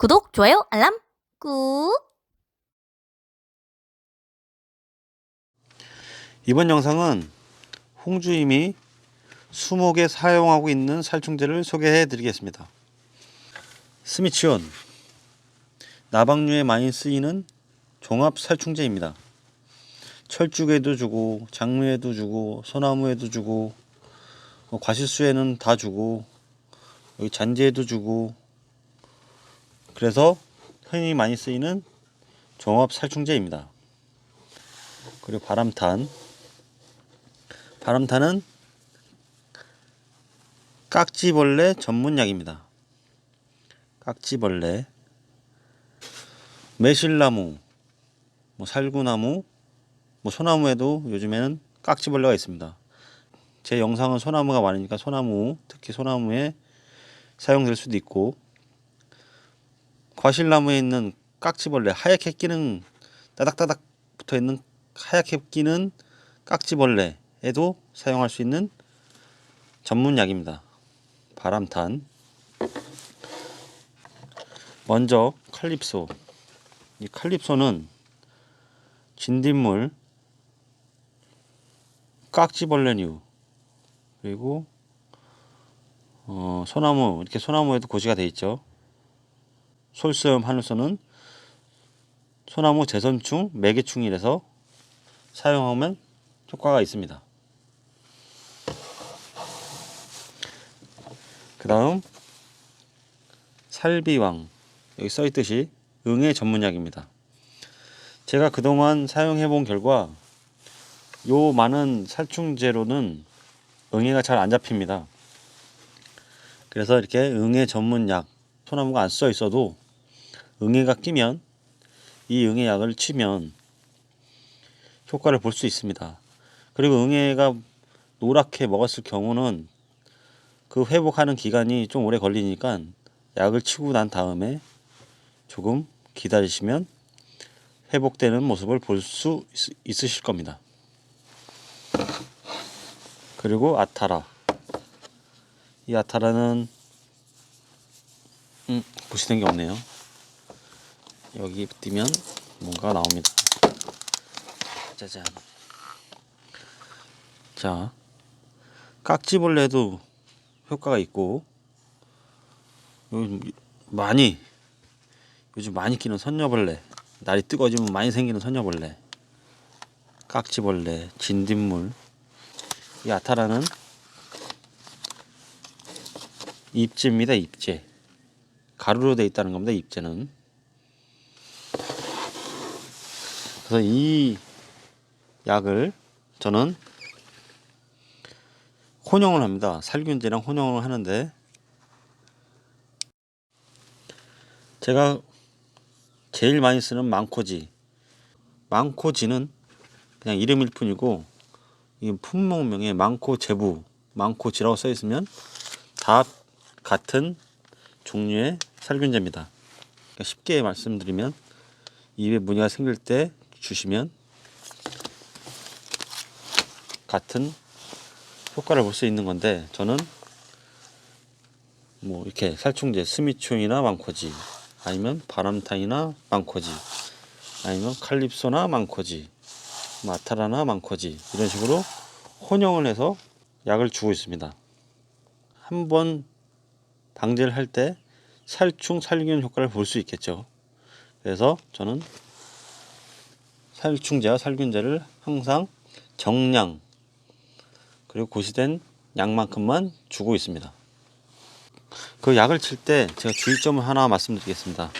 구독, 좋아요, 알람 꾹! 이번 영상은 홍주임이 수목에 사용하고 있는 살충제를 소개해 드리겠습니다. 스미치온 나방류에 많이 쓰이는 종합 살충제입니다. 철쭉에도 주고 장류에도 주고 소나무에도 주고 뭐 과실수에는 다 주고 여기 잔디에도 주고 그래서 흔히 많이 쓰이는 종합 살충제입니다. 그리고 바람탄 바람탄은 깍지벌레 전문약입니다. 깍지벌레, 매실나무, 뭐 살구나무, 뭐 소나무에도 요즘에는 깍지벌레가 있습니다. 제 영상은 소나무가 많으니까 소나무, 특히 소나무에 사용될 수도 있고 과실나무에 있는 깍지벌레 하얗게 끼는 따닥따닥 붙어 있는 하얗게 끼는 깍지벌레에도 사용할 수 있는 전문 약입니다. 바람탄. 먼저 칼립소. 이 칼립소는 진딧물, 깍지벌레류, 그리고 어, 소나무 이렇게 소나무에도 고지가 돼 있죠. 솔섬 하늘소는 소나무 재선충, 매개충이라서 사용하면 효과가 있습니다. 그 다음 살비왕 여기 써 있듯이 응애 전문약입니다. 제가 그동안 사용해 본 결과 요 많은 살충제로는 응애가 잘 안 잡힙니다. 그래서 이렇게 응애 전문약 소나무가 안 써 있어도 응애가 끼면 이 응애약을 치면 효과를 볼 수 있습니다. 그리고 응애가 노랗게 먹었을 경우는 그 회복하는 기간이 좀 오래 걸리니까 약을 치고 난 다음에 조금 기다리시면 회복되는 모습을 볼 수 있으실 겁니다. 그리고 아타라. 이 아타라는 음, 보시는 게 없네요. 여기 띄면 뭔가 나옵니다. 짜잔. 자, 깍지벌레도 효과가 있고 요즘 많이 요즘 많이 끼는 선녀벌레 날이 뜨거워지면 많이 생기는 선녀벌레 깍지벌레 진딧물 이 아타라는 입제입니다 입제 가루로 되어 있다는 겁니다 입제는 그래서 이 약을 저는 혼용을 합니다. 살균제랑 혼용을 하는데 제가 제일 많이 쓰는 망코지 망코지는 그냥 이름일 뿐이고 이 품목명에 망코 제부 망코지라고 써 있으면 다 같은 종류의 살균제입니다. 그러니까 쉽게 말씀드리면 입에 문의가 생길 때 주시면 같은 효과를 볼 수 있는 건데 저는 뭐 이렇게 살충제 스미초이나 망코지 아니면 바람탄이나 망코지 아니면 칼립소나 망코지 마타라나 망코지 이런 식으로 혼용을 해서 약을 주고 있습니다. 한 번 방제를 할 때 살충 살균 효과를 볼 수 있겠죠. 그래서 저는 살충제와 살균제를 항상 정량 그리고 고시된 약만큼만 주고 있습니다. 그 약을 칠 때 제가 주의점을 하나 말씀드리겠습니다.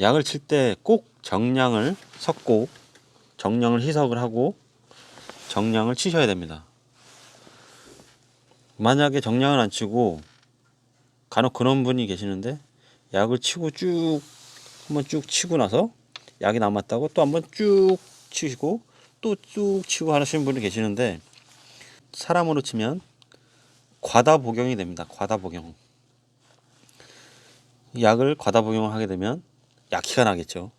약을 칠 때 꼭 정량을 섞고 정량을 희석을 하고 정량을 치셔야 됩니다. 만약에 정량을 안 치고 간혹 그런 분이 계시는데 약을 치고 쭉 한번 쭉 치고 나서 약이 남았다고 또 한번 쭉 치시고 또 쭉 치고 하시는 분이 계시는데 사람으로 치면 과다 복용이 됩니다. 과다 복용. 약을 과다 복용을 하게 되면 약효가 나겠죠.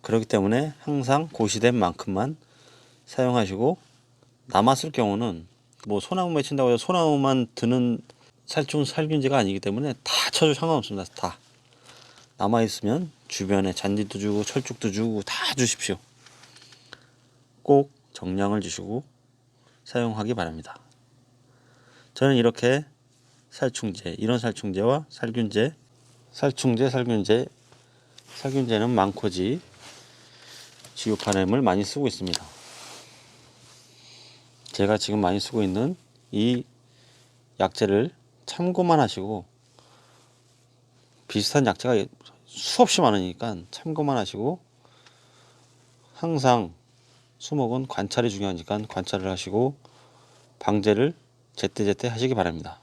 그렇기 때문에 항상 고시된 만큼만 사용하시고 남았을 경우는 뭐 소나무에 친다고 해서 소나무만 드는 살충 살균제가 아니기 때문에 다 쳐도 상관없습니다. 다 남아 있으면 주변에 잔디도 주고 철쭉도 주고 다 주십시오. 꼭 정량을 주시고 사용하기 바랍니다. 저는 이렇게 살충제, 이런 살충제와 살균제, 살충제, 살균제, 살균제는 망코지 지오파넴을 많이 쓰고 있습니다. 제가 지금 많이 쓰고 있는 이 약재를 참고만 하시고 비슷한 약재가 수없이 많으니까 참고만 하시고 항상 수목은 관찰이 중요하니까 관찰을 하시고 방제를 제때제때 하시기 바랍니다.